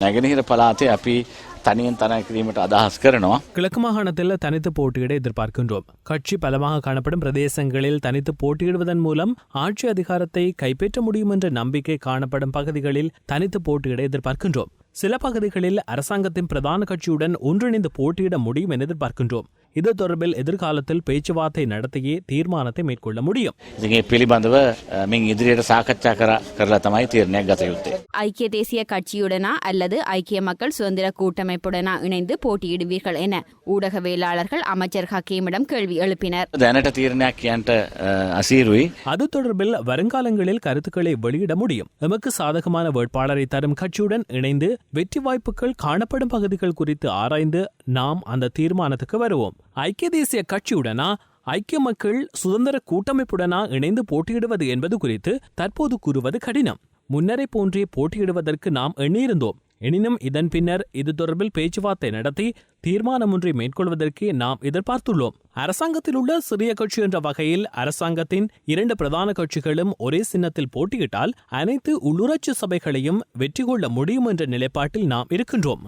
නැගෙනහිර පලාතේ අපි තනියෙන් තනය කිරීමට අදහස් කරනවා. கிழக்கு மாகாணத்தில் தனித்து போட்டியிட எதிர்பார்க்கின்றோம் கட்சி பலமாக காணப்படும் பிரதேசங்களில் தனித்து போட்டியிடுவதன் மூலம் ஆட்சி அதிகாரத்தை கைப்பற்ற முடியும் என்ற நம்பிக்கை காணப்படும் பகுதிகளில் தனித்து போட்டியிட எதிர்பார்க்கின்றோம் சில பகுதிகளில் அரசாங்கத்தின் பிரதான கட்சியுடன் ஒன்றிணைந்து போட்டியிட முடியும் என எதிர்பார்க்கின்றோம் இது தொடர்பில் எதிர்காலத்தில் பேச்சுவார்த்தை நடத்தியே தீர்மானத்தை மேற்கொள்ள முடியும். ஐக்கிய தேசிய கட்சியுடனா அல்லது ஐக்கிய மக்கள் சுதந்திர கூட்டமைப்புடனா இணைந்து போட்டியிடுவீர்கள் என ஊடகவியலாளர்கள் அமைச்சர் ஹக்கீமிடம் கேள்வி எழுப்பினர். அது தொடர்பில் வருங்காலங்களில் கருத்துக்களை வெளியிட முடியும். எமக்கு சாதகமான வேட்பாளரை தரும் கட்சியுடன் இணைந்து வெற்றி வாய்ப்புகள் காணப்படும் பகுதிகள் குறித்து ஆராய்ந்து நாம் அந்த தீர்மானத்துக்கு வருவோம். ஐக்கிய தேசிய கட்சியுடனா ஐக்கிய மக்கள் சுதந்திர கூட்டமைப்புடனா இணைந்து போட்டியிடுவது என்பது குறித்து தற்போது கூறுவது கடினம். முன்னரை போன்றே போட்டியிடுவதற்கு நாம் எண்ணியிருந்தோம். எனினும் இதன் பின்னர் இது தொடர்பில் பேச்சுவார்த்தை நடத்தி தீர்மானம் ஒன்றை மேற்கொள்வதற்கு நாம் எதிர்பார்த்துள்ளோம். அரசாங்கத்தில் உள்ள சிறிய கட்சி என்ற வகையில் அரசாங்கத்தின் இரண்டு பிரதான கட்சிகளும் ஒரே சின்னத்தில் போட்டியிட்டால் அனைத்து உள்ளூராட்சி சபைகளையும் வெற்றி கொள்ள முடியும் என்ற நிலைப்பாட்டில் நாம் இருக்கின்றோம்.